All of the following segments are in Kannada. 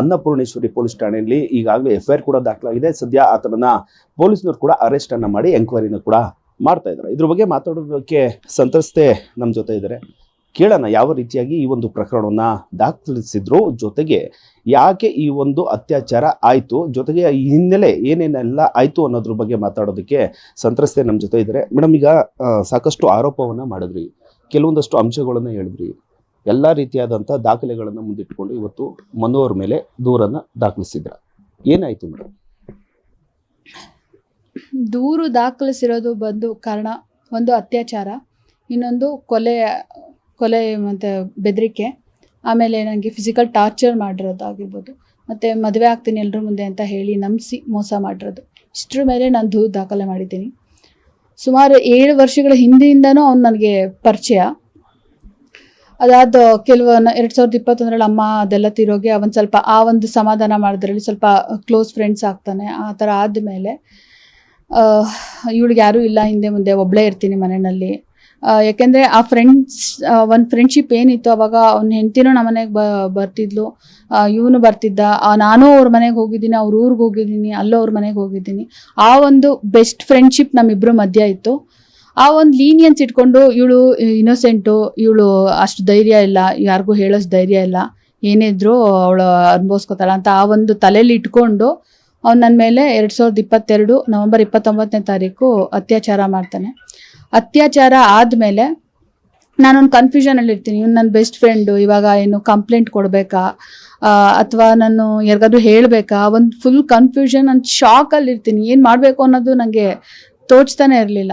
ಅನ್ನಪೂರ್ಣೇಶ್ವರಿ ಪೊಲೀಸ್ ಠಾಣೆಯಲ್ಲಿ ಈಗಾಗಲೇ ಎಫ್ ಐ ಕೂಡ ದಾಖಲಾಗಿದೆ. ಸದ್ಯ ಆತನನ್ನ ಪೊಲೀಸ್ನವರು ಕೂಡ ಅರೆಸ್ಟ್ ಅನ್ನ ಮಾಡಿ ಎಂಕ್ವೈರಿನ ಕೂಡ ಮಾಡ್ತಾ ಇದ್ದಾರೆ. ಇದ್ರ ಬಗ್ಗೆ ಮಾತಾಡೋದಕ್ಕೆ ಸಂತ್ರಸ್ತೆ ನಮ್ಮ ಜೊತೆ ಇದ್ದಾರೆ ಕೇಳೋಣ ಯಾವ ರೀತಿಯಾಗಿ ಈ ಒಂದು ಪ್ರಕರಣವನ್ನ ದಾಖಲಿಸಿದ್ರು. ಜೊತೆಗೆ ಯಾಕೆ ಈ ಒಂದು ಅತ್ಯಾಚಾರ ಆಯ್ತು? ಜೊತೆಗೆ ಈ ಹಿನ್ನೆಲೆ ಏನೇನೆಲ್ಲ ಆಯ್ತು ಅನ್ನೋದ್ರ ಬಗ್ಗೆ ಮಾತಾಡೋದಕ್ಕೆ ಸಂತ್ರಸ್ತೆ ನಮ್ಮ ಜೊತೆ ಇದ್ದಾರೆ ಮೇಡಮ್, ಈಗ ಸಾಕಷ್ಟು ಆರೋಪವನ್ನ ಮಾಡಿದ್ರಿ. ಕೆಲವೊಂದಷ್ಟು ಅಂಶಗಳನ್ನ ಹೇಳಿದ್ರಿ. ಎಲ್ಲ ರೀತಿಯಾದಂಥ ದಾಖಲೆಗಳನ್ನು ಮುಂದಿಟ್ಟುಕೊಂಡು ಇವತ್ತು ಮನು ಮೇಲೆ ದೂರನ್ನ ದಾಖಲಿಸಿದ್ರ. ಏನಾಯ್ತು ಮೇಡಮ್ ದೂರು ದಾಖಲಿಸಿರೋದು ಬಂದು ಕಾರಣ ಒಂದು ಅತ್ಯಾಚಾರ, ಇನ್ನೊಂದು ಕೊಲೆ ಕೊಲೆ ಮತ್ತು ಬೆದರಿಕೆ, ಆಮೇಲೆ ನನಗೆ ಫಿಸಿಕಲ್ ಟಾರ್ಚರ್ ಮಾಡಿರೋದಾಗಿರ್ಬೋದು, ಮತ್ತು ಮದುವೆ ಆಗ್ತೀನಿ ಎಲ್ಲರ ಮುಂದೆ ಅಂತ ಹೇಳಿ ನಂಬಿಸಿ ಮೋಸ ಮಾಡಿರೋದು. ಇಷ್ಟರ ಮೇಲೆ ನಾನು ದೂರು ದಾಖಲೆ ಮಾಡಿದ್ದೀನಿ. ಸುಮಾರು ಏಳು ವರ್ಷಗಳ ಹಿಂದೆಯಿಂದನೂ ಅವ್ನು ನನಗೆ ಪರಿಚಯ. ಅದಾದ ಕೆಲವು ಎರಡ್ ಸಾವಿರದ ಇಪ್ಪತ್ತೊಂದರಲ್ಲಿ ಅಮ್ಮ ಅದೆಲ್ಲ ತಿರೋಗಿ ಅವನ್ ಸ್ವಲ್ಪ ಆ ಒಂದು ಸಮಾಧಾನ ಮಾಡಿದ್ರಲ್ಲಿ ಸ್ವಲ್ಪ ಕ್ಲೋಸ್ ಫ್ರೆಂಡ್ಸ್ ಆಗ್ತಾನೆ, ಆ ಥರ ಆದಮೇಲೆ ಇವಳಿಗೆ ಯಾರು ಇಲ್ಲ, ಹಿಂದೆ ಮುಂದೆ ಒಬ್ಬಳೇ ಇರ್ತೀನಿ ಮನೆಯಲ್ಲಿ. ಯಾಕೆಂದ್ರೆ ಆ ಫ್ರೆಂಡ್ಸ್ ಒಂದು ಫ್ರೆಂಡ್ಶಿಪ್ ಏನಿತ್ತು, ಅವಾಗ ಅವ್ನ ಹೆಂಡ್ತಿನೂ ನಮ್ಮ ಮನೆಗೆ ಬ, ಬರ್ತಿದ್ಲು. ಇವನು ಬರ್ತಿದ್ದ. ನಾನು ಅವ್ರ ಮನೆಗೆ ಹೋಗಿದ್ದೀನಿ, ಅವ್ರ ಊರಿಗೆ ಹೋಗಿದ್ದೀನಿ, ಅಲ್ಲೋ ಅವ್ರ ಮನೆಗೆ ಹೋಗಿದ್ದೀನಿ. ಆ ಒಂದು ಬೆಸ್ಟ್ ಫ್ರೆಂಡ್ಶಿಪ್ ನಮ್ಮಿಬ್ಬರ ಮಧ್ಯ ಇತ್ತು. ಆ ಒಂದು ಲೀನಿಯನ್ಸ್ ಇಟ್ಕೊಂಡು ಇವಳು ಇನ್ನೋಸೆಂಟು ಇವಳು ಅಷ್ಟು ಧೈರ್ಯ ಇಲ್ಲ, ಯಾರಿಗೂ ಹೇಳೋಷ್ಟು ಧೈರ್ಯ ಇಲ್ಲ, ಏನೇ ಅವಳು ಅನುಭವಿಸ್ಕೋತಾಳ ಅಂತ ಆ ಒಂದು ತಲೆಯಲ್ಲಿ ಇಟ್ಕೊಂಡು ಅವ್ನು ನನ್ನ ಮೇಲೆ ಎರಡು ಸಾವಿರದ ಇಪ್ಪತ್ತೆರಡು ನವೆಂಬರ್ ಇಪ್ಪತ್ತೊಂಬತ್ತನೇ ತಾರೀಕು ಅತ್ಯಾಚಾರ ಮಾಡ್ತಾನೆ. ಅತ್ಯಾಚಾರ ಆದಮೇಲೆ ನಾನೊಂದು ಕನ್ಫ್ಯೂಷನಲ್ಲಿ ಇರ್ತೀನಿ. ಇವ್ನು ನನ್ನ ಬೆಸ್ಟ್ ಫ್ರೆಂಡು ಇವಾಗ ಏನು ಕಂಪ್ಲೇಂಟ್ ಕೊಡಬೇಕಾ? ಅಥವಾ ನಾನು ಯಾರಿಗಾದ್ರೂ ಹೇಳಬೇಕಾ? ಒಂದು ಫುಲ್ ಕನ್ಫ್ಯೂಷನ್ ನಾನು ಶಾಕಲ್ಲಿ ಇರ್ತೀನಿ ಏನು ಮಾಡಬೇಕು ಅನ್ನೋದು ನನಗೆ ತೋಚ್ತಾನೆ ಇರಲಿಲ್ಲ.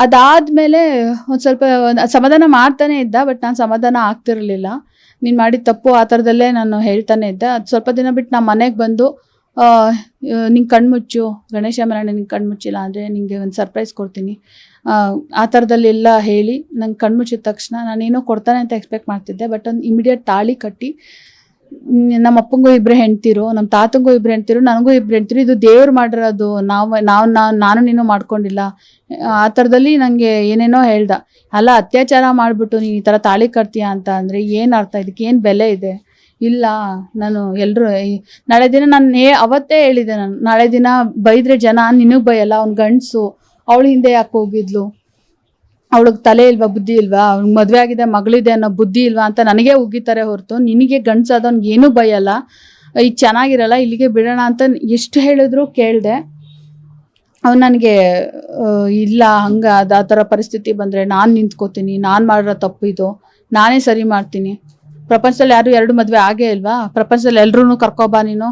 ಅದಾದಮೇಲೆ ಒಂದು ಸ್ವಲ್ಪ ಸಮಾಧಾನ ಮಾಡ್ತಾನೆ ಇದ್ದ ಬಟ್ ನಾನು ಸಮಾಧಾನ ಆಗ್ತಿರಲಿಲ್ಲ. ನೀನು ಮಾಡಿದ ತಪ್ಪು ಆ ಥರದಲ್ಲೇ ನಾನು ಹೇಳ್ತಾನೆ ಇದ್ದೆ. ಅದು ಸ್ವಲ್ಪ ದಿನ ಬಿಟ್ಟು ನಮ್ಮ ಮನೆಗೆ ಬಂದು ನಿಂಗೆ ಕಣ್ಮುಚ್ಚು ಗಣೇಶ ಮರಣ ನಿಂಗೆ ಕಣ್ಮುಚ್ಚಿಲ್ಲ ಅಂದರೆ ನಿಂಗೆ ಒಂದು ಸರ್ಪ್ರೈಸ್ ಕೊಡ್ತೀನಿ. ಆ, ಥರದಲ್ಲೆಲ್ಲ ಹೇಳಿ ನಂಗೆ ಕಣ್ಮುಚ್ಚಿದ ತಕ್ಷಣ ನಾನೇನೋ ಕೊಡ್ತಾನೆ ಅಂತ ಎಕ್ಸ್ಪೆಕ್ಟ್ ಮಾಡ್ತಿದ್ದೆ ಬಟ್ ಒಂದು ಇಮಿಡಿಯೇಟ್ ತಾಳಿ ಕಟ್ಟಿ ನಮ್ಮ ಅಪ್ಪಂಗೂ ಇಬ್ರು ಹೆಣ್ತಿರು ನಮ್ಮ ತಾತಂಗೂ ಇಬ್ರು ಹೆಣ್ತಿರು ನನಗೂ ಇಬ್ರು ಹೆಣ್ತಿರು ಇದು ದೇವ್ರು ಮಾಡಿರೋದು. ನಾವು ನಾವು ನಾನು ನಾನು ನೀನು ಮಾಡ್ಕೊಂಡಿಲ್ಲ. ಆ ಥರದಲ್ಲಿ ನನಗೆ ಏನೇನೋ ಹೇಳ್ದ. ಅಲ್ಲ, ಅತ್ಯಾಚಾರ ಮಾಡಿಬಿಟ್ಟು ನೀನು ಈ ಥರ ತಾಳಿ ಕಟ್ತೀಯ ಅಂತ ಅಂದರೆ ಏನು ಅರ್ಥ? ಇದಕ್ಕೆ ಏನು ಬೆಲೆ ಇದೆ? ಇಲ್ಲ, ನಾನು ಎಲ್ಲರೂ ನಾಳೆ ದಿನ ನಾನು ಏ ಅವತ್ತೇ ಹೇಳಿದೆ ನಾನು. ನಾಳೆ ದಿನ ಬೈದರೆ ಜನ, ನಿನಗೆ ಬೈಯಲ್ಲ, ಅವ್ನ ಗಂಡಸು, ಅವಳು ಹಿಂದೆ ಯಾಕೆ ಹೋಗಿದ್ಲು? ಅವಳಿಗೆ ತಲೆ ಇಲ್ವಾ, ಬುದ್ಧಿ ಇಲ್ವಾ ಅವ್ಳಿಗೆ ಮದುವೆ ಆಗಿದೆ, ಮಗಳಿದೆ ಅನ್ನೋ ಬುದ್ಧಿ ಇಲ್ವಾ ಅಂತ ನನಗೆ ಉಗಿತಾರೆ ಹೊರತು, ನಿನಗೆ ಗಂಡಸಾದವ್ನಿಗೆ ಏನೂ ಭಯಲ್ಲ ಈಗ ಚೆನ್ನಾಗಿರಲ್ಲ, ಇಲ್ಲಿಗೆ ಬಿಡೋಣ ಅಂತ ಎಷ್ಟು ಹೇಳಿದ್ರು ಕೇಳಿದೆ. ಅವ್ನು ನನಗೆ ಇಲ್ಲ, ಹಂಗೆ, ಅದು ಆ ಪರಿಸ್ಥಿತಿ ಬಂದರೆ ನಾನು ನಿಂತ್ಕೋತೀನಿ, ನಾನು ಮಾಡಿರೋ ತಪ್ಪು ಇದು, ನಾನೇ ಸರಿ ಮಾಡ್ತೀನಿ. ಪ್ರಪಂಚದಲ್ಲಿ ಯಾರು ಎರಡು ಮದುವೆ ಆಗೇ ಇಲ್ವಾ? ಪ್ರಪಂಚದಲ್ಲಿ ಎಲ್ಲರೂ ಕರ್ಕೊಬಾ ನೀನು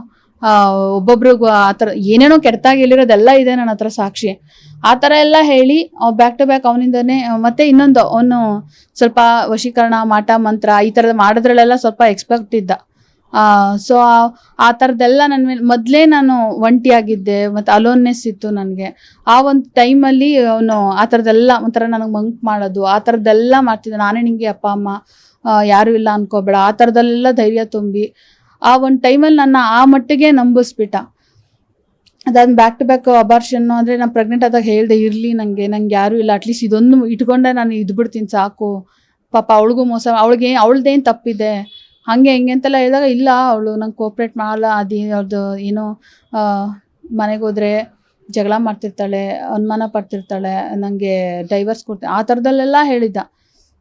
ಒಬ್ಬೊಬ್ರಿಗೂ ಆ ಥರ ಏನೇನೋ ಕೆಟ್ಟಾಗಿ ಹೇಳಿರೋದೆಲ್ಲ ಇದೆ ನನ್ನ ಹತ್ರ ಸಾಕ್ಷಿ. ಆ ಥರ ಎಲ್ಲ ಹೇಳಿ ಬ್ಯಾಕ್ ಟು ಬ್ಯಾಕ್ ಅವನಿಂದನೇ ಮತ್ತೆ ಇನ್ನೊಂದು ಅವನು ಸ್ವಲ್ಪ ವಶೀಕರಣ ಮಾಟ ಮಂತ್ರ ಈ ಥರದ ಮಾಡೋದ್ರಲ್ಲೆಲ್ಲ ಸ್ವಲ್ಪ ಎಕ್ಸ್ಪೆಕ್ಟ್ ಇದ್ದ. ಸೊ ಆ ಥರದ್ದೆಲ್ಲ ನನ್ನ ಮೇಲೆ ಮೊದಲೇ ನಾನು ಒಂಟಿಯಾಗಿದ್ದೆ ಮತ್ತು ಅಲೋನ್ನೆಸ್ ಇತ್ತು ನನಗೆ. ಆ ಒಂದು ಟೈಮಲ್ಲಿ ಅವನು ಆ ಥರದ್ದೆಲ್ಲ ಒಂಥರ ನನಗೆ ಮಂಕ್ ಮಾಡೋದು ಆ ಥರದ್ದೆಲ್ಲ ಮಾಡ್ತಿದ್ದೆ. ನಾನೇ ನಿಂಗೆ ಅಪ್ಪ ಅಮ್ಮ ಆ, ಯಾರೂ ಇಲ್ಲ ಅನ್ಕೋಬೇಡ. ಆ ಥರದ್ದೆಲ್ಲ ಧೈರ್ಯ ತುಂಬಿ ಆ ಒಂದು ಟೈಮಲ್ಲಿ ನನ್ನ ಆ ಮಟ್ಟಿಗೆ ನಂಬಿಸ್ಬಿಟ್ಟ. ಅದಾದ ಬ್ಯಾಕ್ ಟು ಬ್ಯಾಕ್ ಅಬಾರ್ಷನ್ ಅಂದರೆ ನಾನು ಪ್ರೆಗ್ನೆಂಟ್ ಆದಾಗ ಹೇಳ್ದೆ, ಇರಲಿ ನನಗೆ ನಂಗೆ ಯಾರೂ ಇಲ್ಲ ಅಟ್ಲೀಸ್ಟ್ ಇದೊಂದು ಇಟ್ಕೊಂಡೆ ನಾನು ಇದ್ಬಿಡ್ತೀನಿ ಸಾಕು. ಪಾಪ ಅವಳಿಗೂ ಮೋಸ, ಅವಳಿಗೆ, ಅವಳ್ದೇನು ತಪ್ಪಿದೆ. ಹಾಗೆ ಹಿಂಗೆ ಅಂತೆಲ್ಲ ಹೇಳಿದಾಗ, ಇಲ್ಲ ಅವಳು ನಂಗೆ ಕೋಪ್ರೇಟ್ ಮಾಡಲ್ಲ, ಅದು ಅವ್ರದ್ದು ಏನೋ ಮನೆಗೆ ಹೋದ್ರೆ ಜಗಳ ಮಾಡ್ತಿರ್ತಾಳೆ, ಅನುಮಾನ ಪಡ್ತಿರ್ತಾಳೆ ನನಗೆ ಡೈವರ್ಸ್ ಕೊಡ್ತೀನಿ ಆ ಥರದಲ್ಲೆಲ್ಲ ಹೇಳಿದ್ದ.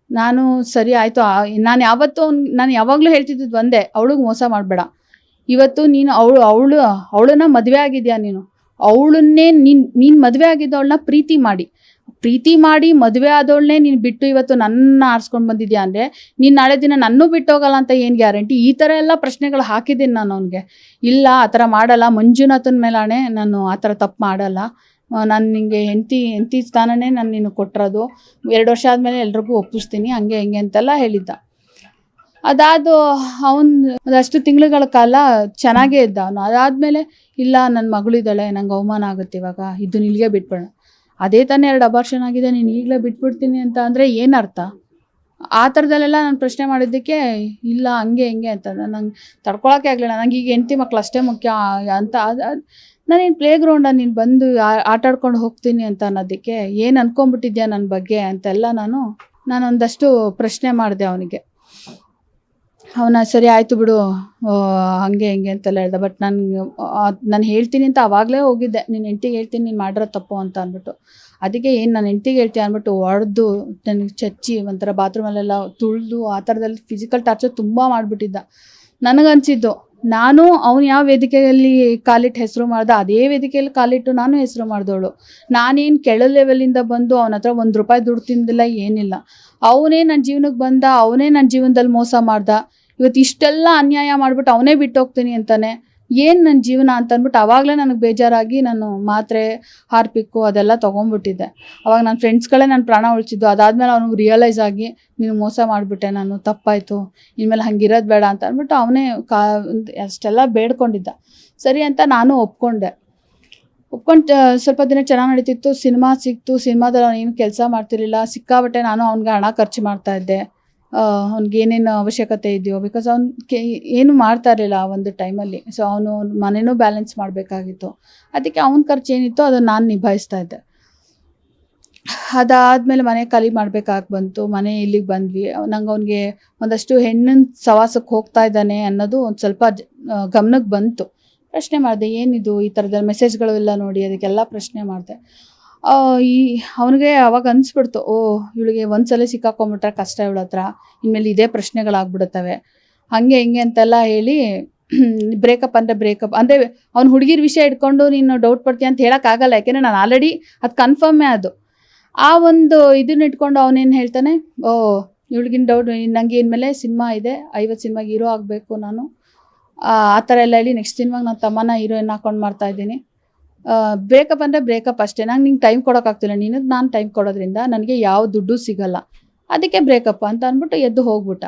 ನಾನು ಸರಿ ಆಯಿತು ನಾನು ಯಾವತ್ತೂ ನಾನು ಯಾವಾಗಲೂ ಹೇಳ್ತಿದ್ದು ಒಂದೇ, ಅವಳಿಗೆ ಮೋಸ ಮಾಡಬೇಡ. ಇವತ್ತು ನೀನು ಅವಳು ಅವಳು, ಅವಳನ್ನ ಮದುವೆ ಆಗಿದೆಯಾ ನೀನು? ಅವಳನ್ನೇ ನೀನು ನೀನು ಮದುವೆ ಆಗಿದ್ದವಳನ್ನ ಪ್ರೀತಿ ಮಾಡಿ. ಪ್ರೀತಿ ಮಾಡಿ ಮದುವೆ ಆದವಳನ್ನೇ ನೀನು ಬಿಟ್ಟು ಇವತ್ತು ನನ್ನ ಆರಿಸ್ಕೊಂಡು ಬಂದಿದ್ಯಾ ಅಂದರೆ, ನೀನು ನಾಳೆ ದಿನ ನನ್ನೂ ಬಿಟ್ಟು ಹೋಗಲ್ಲ ಅಂತ ಏನು ಗ್ಯಾರಂಟಿ? ಈ ಥರ ಎಲ್ಲ ಪ್ರಶ್ನೆಗಳು ಹಾಕಿದ್ದೀನಿ ನಾನು ಅವನಿಗೆ. ಇಲ್ಲ, ಆ ಥರ ಮಾಡಲ್ಲ. ಮಂಜುನಾಥನ ಮೇಲಾಣೆ, ನಾನು ಆ ಥರ ತಪ್ಪು ಮಾಡಲ್ಲ. ನಾನು ನಿಂಗೆ ಹೆಂಡತಿ ಹೆಂಡತಿ ಸ್ಥಾನನೇ ನಾನು ನಿನಗೆ ಕೊಟ್ಟಿರೋದು ಎರಡು ವರ್ಷ ಆದಮೇಲೆ ಎಲ್ರಿಗೂ ಒಪ್ಪಿಸ್ತೀನಿ, ಹಂಗೆ, ಹಿಂಗೆ ಅಂತೆಲ್ಲ ಹೇಳಿದ್ದ. ಅದಾದ ಅವನು, ಅದಷ್ಟು ತಿಂಗಳುಗಳ ಕಾಲ ಚೆನ್ನಾಗೇ ಇದ್ದ ಅವನು. ಅದಾದಮೇಲೆ, ಇಲ್ಲ ನನ್ನ ಮಗಳಿದ್ದಾಳೆ ನಂಗೆ ಅವಮಾನ ಆಗುತ್ತೆ ಇವಾಗ, ಇದು ಇಲ್ಲಿಗೆ ಬಿಟ್ಬಿಡ ಅದೇ ತಾನೇ ಎರಡು ಅಬಾರ್ಷನ್ ಆಗಿದೆ, ನೀನು ಈಗಲೇ ಬಿಟ್ಬಿಡ್ತೀನಿ ಅಂತ ಅಂದರೆ ಏನರ್ಥ ಆ ಥರದಲ್ಲೆಲ್ಲ ನಾನು ಪ್ರಶ್ನೆ ಮಾಡಿದ್ದಕ್ಕೆ, ಇಲ್ಲ, ಹಂಗೆ, ಹಿಂಗೆ ಅಂತ. ನಂಗೆ ತಡ್ಕೊಳಕ್ಕೆ ಆಗಲಿಲ್ಲ. ನಂಗೆ ಈಗ ಹೆಂಡತಿ ಮಕ್ಳು ಅಷ್ಟೇ ಮುಖ್ಯ, ಅಂತ. ಅದು ನಾನೇನು ಪ್ಲೇ ಗ್ರೌಂಡಲ್ಲಿ ನೀನು ಬಂದು ಆಟಾಡ್ಕೊಂಡು ಹೋಗ್ತೀನಿ ಅಂತ ಅನ್ನೋದಕ್ಕೆ ಏನು ಅನ್ಕೊಂಬಿಟ್ಟಿದ್ಯಾ ನನ್ನ ಬಗ್ಗೆ ಅಂತೆಲ್ಲ ನಾನು, ನಾನೊಂದಷ್ಟು ಪ್ರಶ್ನೆ ಮಾಡಿದೆ ಅವನಿಗೆ. ಅವನ ಸರಿ ಆಯಿತು ಬಿಡು. ಹಂಗೆ ಹಂಗೆ ಅಂತೆಲ್ಲ ಹೇಳ್ದ. ಬಟ್ ನಾನು ನಾನು ಹೇಳ್ತೀನಿ ಅಂತ ಅವಾಗಲೇ ಹೋಗಿದ್ದೆ. ನಿನ್ನ ಹೆಂಡ್ತಿಗೆ ಹೇಳ್ತೀನಿ, ನೀನು ಮಾಡಿರೋ ತಪ್ಪು ಅಂತ ಅಂದ್ಬಿಟ್ಟು. ಅದಕ್ಕೆ ಏನು ನಾನು ಹೆಂಡ್ತಿಗೆ ಹೇಳ್ತೀನಿ ಅಂದ್ಬಿಟ್ಟು ಹೊಡೆದು ನನಗೆ ಚಚ್ಚಿ ಒಂಥರ ಬಾತ್ರೂಮಲ್ಲೆಲ್ಲ ತುಳಿದು, ಆ ಥರದಲ್ಲಿ ಫಿಸಿಕಲ್ ಟಾರ್ಚರ್ ತುಂಬ ಮಾಡಿಬಿಟ್ಟಿದ್ದ. ನನಗನ್ಸಿದ್ದು, ನಾನು ಅವನು ಯಾವ ವೇದಿಕೆಯಲ್ಲಿ ಕಾಲಿಟ್ಟು ಹೆಸರು ಮಾಡ್ದೆ, ಅದೇ ವೇದಿಕೆಯಲ್ಲಿ ಕಾಲಿಟ್ಟು ನಾನು ಹೆಸರು ಮಾಡಿದವಳು ನಾನೇನು ಕೆಳ ಲೆವೆಲಿಂದ ಬಂದು ಅವನ ಹತ್ರ ಒಂದು ರೂಪಾಯಿ ದುಡ್ಡು ತಿಂದಿಲ್ಲ, ಏನಿಲ್ಲ. ಅವನೇ ನನ್ನ ಜೀವನಕ್ಕೆ ಬಂದ, ಅವನೇ ನನ್ನ ಜೀವನದಲ್ಲಿ ಮೋಸ ಮಾಡ್ದ. ಇವತ್ತು ಇಷ್ಟೆಲ್ಲ ಅನ್ಯಾಯ ಮಾಡ್ಬಿಟ್ಟು ಅವನೇ ಬಿಟ್ಟು ಹೋಗ್ತೀನಿ ಅಂತಾನೆ, ಏನು ನನ್ನ ಜೀವನ ಅಂತ ಅಂದ್ಬಿಟ್ಟು ಅವಾಗಲೇ ನನಗೆ ಬೇಜಾರಾಗಿ ನಾನು ಮಾತ್ರೆ, ಹಾರ್ಪಿಕ್ಕು ಅದೆಲ್ಲ ತೊಗೊಂಡ್ಬಿಟ್ಟಿದ್ದೆ ಅವಾಗ ನನ್ನ ಫ್ರೆಂಡ್ಸ್ಗಳೇ ನನ್ನ ಪ್ರಾಣ ಉಳಿಸಿದ್ದು, ಅದಾದಮೇಲೆ ಅವ್ನಿಗೆ ರಿಯಲೈಸ್ ಆಗಿ ನೀನು ಮೋಸ ಮಾಡಿಬಿಟ್ಟೆ, ನಾನು ತಪ್ಪಾಯಿತು, ಇನ್ಮೇಲೆ ಹಂಗಿರೋದು ಬೇಡ ಅಂತ ಅಂದ್ಬಿಟ್ಟು ಅವನೇ ಕಾ, ಅಷ್ಟೆಲ್ಲ ಬೇಡ್ಕೊಂಡಿದ್ದ. ಸರಿ ಅಂತ ನಾನು ಒಪ್ಕೊಂಡೆ. ಒಪ್ಕೊಂಡು ಸ್ವಲ್ಪ ದಿನ ಚೆನ್ನಾಗಿ ನಡೀತಿತ್ತು, ಸಿನಿಮಾ ಸಿಕ್ತು, ಸಿನಿಮಾದಲ್ಲಿ ಅವನು ಏನು ಕೆಲಸ ಮಾಡ್ತಿರ್ಲಿಲ್ಲ ಸಿಕ್ಕಾಬಟ್ಟೆ ನಾನು ಅವ್ನಿಗೆ ಹಣ ಖರ್ಚು ಮಾಡ್ತಾ ಇದ್ದೆ. ಅವ್ನಿಗೆ ಏನೇನು ಅವಶ್ಯಕತೆ ಇದೆಯೋ ಬಿಕಾಸ್ ಅವ್ನು ಕೆ, ಏನು ಮಾಡ್ತಾ ಇರಲಿಲ್ಲ ಆ ಒಂದು ಟೈಮಲ್ಲಿ ಸೊ ಅವನು ಮನೆನೂ ಬ್ಯಾಲೆನ್ಸ್ ಮಾಡಬೇಕಾಗಿತ್ತು. ಅದಕ್ಕೆ ಅವನ ಖರ್ಚು ಏನಿತ್ತು ಅದನ್ನು ನಾನು ನಿಭಾಯಿಸ್ತಾ ಇದ್ದೆ. ಅದಾದಮೇಲೆ ಮನೆ ಖಾಲಿ ಮಾಡ್ಬೇಕಾಗಿ ಬಂತು. ಮನೆ ಇಲ್ಲಿಗೆ ಬಂದ್ವಿ. ನಂಗೆ ಅವನಿಗೆ ಒಂದಷ್ಟು ಹೆಣ್ಣಿನ ಸವಾಸಕ್ಕೆ ಹೋಗ್ತಾ ಇದ್ದಾನೆ ಅನ್ನೋದು ಒಂದು ಸ್ವಲ್ಪ ಗಮನಕ್ಕೆ ಬಂತು. ಪ್ರಶ್ನೆ ಮಾಡಿದೆ, ಏನಿದು ಈ ಥರದ ಮೆಸೇಜ್ಗಳೆಲ್ಲ ನೋಡಿ, ಅದಕ್ಕೆಲ್ಲ ಪ್ರಶ್ನೆ ಮಾಡಿದೆ. ಈ ಅವನಿಗೆ ಅವಾಗ ಅನಿಸ್ಬಿಡ್ತು, ಓ, ಇವಳಿಗೆ ಒಂದ್ಸಲ ಸಿಕ್ಕಾಕೊಂಬಿಟ್ರೆ ಕಷ್ಟ ಇವಳ ಹತ್ರ, ಇನ್ಮೇಲೆ ಇದೇ ಪ್ರಶ್ನೆಗಳಾಗ್ಬಿಡುತ್ತವೆ. ಹಾಗೆ ಹಿಂಗೆ ಅಂತೆಲ್ಲ ಹೇಳಿ ಬ್ರೇಕಪ್ ಅಂದರೆ ಬ್ರೇಕಪ್ ಅಂದರೆ ಅವ್ನು ಹುಡುಗಿರ ವಿಷಯ ಇಟ್ಕೊಂಡು ನೀನು ಡೌಟ್ ಪಡ್ತೀಯ ಅಂತ ಹೇಳೋಕ್ಕಾಗಲ್ಲ ಯಾಕೆಂದರೆ ನಾನು ಆಲ್ರೆಡಿ ಅದು ಕನ್ಫರ್ಮೇ ಅದು. ಆ ಒಂದು ಇದನ್ನ ಇಟ್ಕೊಂಡು ಅವನೇನು ಹೇಳ್ತಾನೆ, ಓ, ಇವಳಿಗಿನ ಡೌಟ್ ನಂಗೆ ಇನ್ಮೇಲೆ ಸಿನಿಮಾ ಇದೆ ಐವತ್ತು ಸಿನಿಮಾಗೆ ಹೀರೋ ಆಗಬೇಕು ನಾನು. ಆ ಥರ ಎಲ್ಲ ಹೇಳಿ ನೆಕ್ಸ್ಟ್ ಸಿನಿಮಾಗೆ ನಾನು ತಮ್ಮನ ಹೀರೋಯಿನ್ ಹಾಕೊಂಡು ಮಾಡ್ತಾ ಇದ್ದೀನಿ. ಬ್ರೇಕಪ್ ಅಂದರೆ ಬ್ರೇಕಪ್ ಅಷ್ಟೇ. ನಂಗೆ ನಿಂಗೆ ಟೈಮ್ ಕೊಡೋಕ್ಕಾಗ್ತಿಲ್ಲ ನೀನು ನಾನು ಟೈಮ್ ಕೊಡೋದ್ರಿಂದ ನನಗೆ ಯಾವ ದುಡ್ಡು ಸಿಗಲ್ಲ. ಅದಕ್ಕೆ ಬ್ರೇಕಪ್ ಅಂತ ಅಂದ್ಬಿಟ್ಟು ಎದ್ದು ಹೋಗ್ಬಿಟ್ಟ.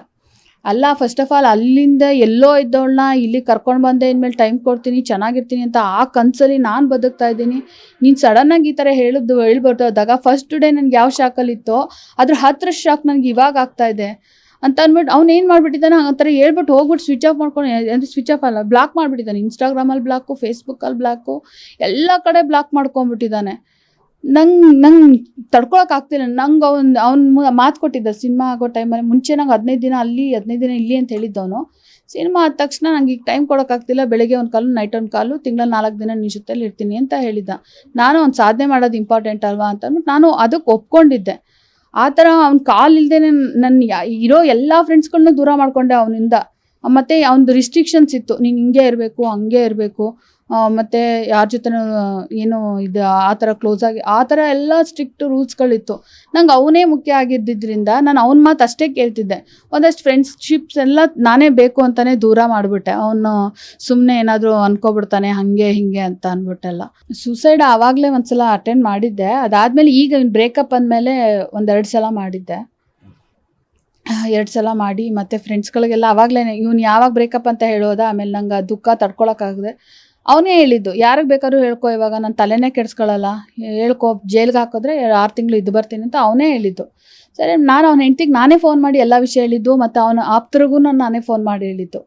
ಅಲ್ಲ ಫಸ್ಟ್ ಆಫ್ ಆಲ್ ಅಲ್ಲಿಂದ ಎಲ್ಲೋ ಇದ್ದವಳನ್ನ ಇಲ್ಲಿ ಕರ್ಕೊಂಡು ಬಂದೆ, ಇನ್ಮೇಲೆ ಟೈಮ್ ಕೊಡ್ತೀನಿ, ಚೆನ್ನಾಗಿರ್ತೀನಿ ಅಂತ ಆ ಕನ್ಸಲ್ಲಿ ನಾನು ಬದುಕ್ತಾ ಇದ್ದೀನಿ. ನೀನು ಸಡನ್ನಾಗಿ ಈ ಥರ ಹೇಳಿದ್ದು ಹೇಳ್ಬಾರ್ದು. ಆದಾಗ ಫಸ್ಟ್ ಡೇ ನನಗೆ ಯಾವ ಶಾಕಲ್ಲಿತ್ತೋ ಅದ್ರ ಹತ್ರ ಶಾಕ್ ನನಗೆ ಇವಾಗ ಆಗ್ತಾ ಇದೆ. ಅಂತ ಅಂದ್ಬಿಟ್ಟು ಅವ್ನು ಏನು ಮಾಡ್ಬಿಟ್ಟಿದ್ದಾನೆ ಆ ಥರ ಹೇಳ್ಬಿಟ್ಟು ಹೋಗ್ಬಿಟ್ಟು ಸ್ವಿಚ್ ಆಫ್ ಮಾಡ್ಕೊಂಡು, ಅಂದರೆ ಸ್ವಿಚ್ ಆಫ್ ಅಲ್ಲ ಬ್ಲಾಕ್ ಮಾಡಿಬಿಟ್ಟಿದ್ದಾನೆ. ಇನ್ಸ್ಟಾಗ್ರಾಮಲ್ಲಿ ಬ್ಲಾಕು ಫೇಸ್ಬುಕ್ಕಲ್ಲಿ ಬ್ಲಾಕು ಎಲ್ಲ ಕಡೆ ಬ್ಲಾಕ್ ಮಾಡ್ಕೊಂಡ್ಬಿಟ್ಟಿದ್ದಾನೆ. ನಂಗೆ ನಂಗೆ ತಡ್ಕೊಳಕ್ಕಾಗ್ತಿಲ್ಲ ನಂಗೆ ಅವ್ನು ಅವ್ನು ಮಾತು ಕೊಟ್ಟಿದ್ದ ಸಿನಿಮಾ ಆಗೋ ಟೈಮಲ್ಲಿ ಮುಂಚೆ ನಂಗೆ ಹದಿನೈದು ದಿನ ಅಲ್ಲಿ, ಹದಿನೈದು ದಿನ ಇಲ್ಲಿ ಅಂತ ಹೇಳಿದ್ದವನು. ಸಿನಿಮಾ ಆದ ತಕ್ಷಣ ನಂಗೆ ಈಗ ಟೈಮ್ ಕೊಡೋಕ್ಕಾಗ್ತಿಲ್ಲ ಬೆಳಗ್ಗೆ ಒಂದು ಕಾಲು ನೈಟ್ ಒಂದು ಕಾಲು ತಿಂಗಳ ನಾಲ್ಕು ದಿನ ನಿನ್ನ ಜೊತೆಲಿ ಇರ್ತೀನಿ ಅಂತ ಹೇಳಿದ್ದ. ನಾನು ಒಂದು ಸಾಧನೆ ಮಾಡೋದು ಇಂಪಾರ್ಟೆಂಟ್ ಅಲ್ವಾ ಅಂತ ಅಂದ್ಬಿಟ್ಟು ನಾನು ಅದಕ್ಕೆ ಒಪ್ಕೊಂಡಿದ್ದೆ. ಆ ಥರ ಅವ್ನ ಕಾಲ್ ಇಲ್ದೆ ನನ್ನ ಇರೋ ಎಲ್ಲ ಫ್ರೆಂಡ್ಸ್ಗಳನ್ನೂ ದೂರ ಮಾಡ್ಕೊಂಡೆ ಅವನಿಂದ. ಮತ್ತೆ ಅವ್ನದು ರಿಸ್ಟ್ರಿಕ್ಷನ್ಸ್ ಇತ್ತು. ನೀನು ಹಿಂಗೆ ಇರಬೇಕು, ಹಂಗೆ ಇರಬೇಕು. ಮತ್ತು ಯಾರ ಜೊತೆ ಏನು ಇದು, ಆ ಥರ ಕ್ಲೋಸ್ ಆಗಿ, ಆ ಥರ ಎಲ್ಲ ಸ್ಟ್ರಿಕ್ಟ್ ರೂಲ್ಸ್ಗಳಿತ್ತು ನಂಗೆ ಅವನೇ ಮುಖ್ಯ ಆಗಿದ್ದಿದ್ದರಿಂದ ನಾನು ಅವನ ಮಾತು ಅಷ್ಟೇ ಕೇಳ್ತಿದ್ದೆ. ಒಂದಷ್ಟು ಫ್ರೆಂಡ್ಶಿಪ್ಸ್ ಎಲ್ಲ ನಾನೇ ಬೇಕು ಅಂತಲೇ ದೂರ ಮಾಡಿಬಿಟ್ಟೆ. ಅವನು ಸುಮ್ಮನೆ ಏನಾದರೂ ಅನ್ಕೋಬಿಡ್ತಾನೆ, ಹಾಗೆ, ಹಿಂಗೆ ಅಂತ ಅಂದ್ಬಿಟ್ಟೆಲ್ಲ ಸೂಸೈಡ್ ಆವಾಗಲೇ ಒಂದ್ಸಲ ಅಟೆಂಡ್ ಮಾಡಿದ್ದೆ. ಅದಾದಮೇಲೆ ಈಗ ಬ್ರೇಕಪ್ ಅಂದಮೇಲೆ ಒಂದೆರಡು ಸಲ ಮಾಡಿದ್ದೆ. ಎರಡು ಸಲ ಮಾಡಿ ಮತ್ತು ಫ್ರೆಂಡ್ಸ್ಗಳಿಗೆಲ್ಲ ಆವಾಗಲೇ ಇವ್ನು ಯಾವಾಗ ಬ್ರೇಕಪ್ ಅಂತ ಹೇಳೋದ, ಆಮೇಲೆ ನಂಗೆ ದುಃಖ ತಡ್ಕೊಳಕ್ಕಾಗದೆ ಅವನೇ ಹೇಳಿದ್ದು, ಯಾರಿಗೆ ಬೇಕಾದ್ರೂ ಹೇಳ್ಕೊ, ಇವಾಗ ನಾನು ತಲೆನೇ ಕೆಡ್ಸ್ಕೊಳ್ಳಲ್ಲ ಹೇಳ್ಕೊ, ಜೈಲ್ಗೆ ಹಾಕಿದ್ರೆ ಆರು ತಿಂಗಳು ಇದ್ದು ಬರ್ತೀನಿ ಅಂತ ಅವನೇ ಹೇಳಿದ್ದು. ಸರಿ, ನಾನು ಅವ್ನ ಹೆಂಡ್ತಿಗೆ ನಾನೇ ಫೋನ್ ಮಾಡಿ ಎಲ್ಲ ವಿಷಯ ಹೇಳಿದ್ದು ಮತ್ತು ಅವನ ಆಪ್ತರಿಗೂ ನಾನು ನಾನೇ ಫೋನ್ ಮಾಡಿ ಹೇಳಿದ್ದು.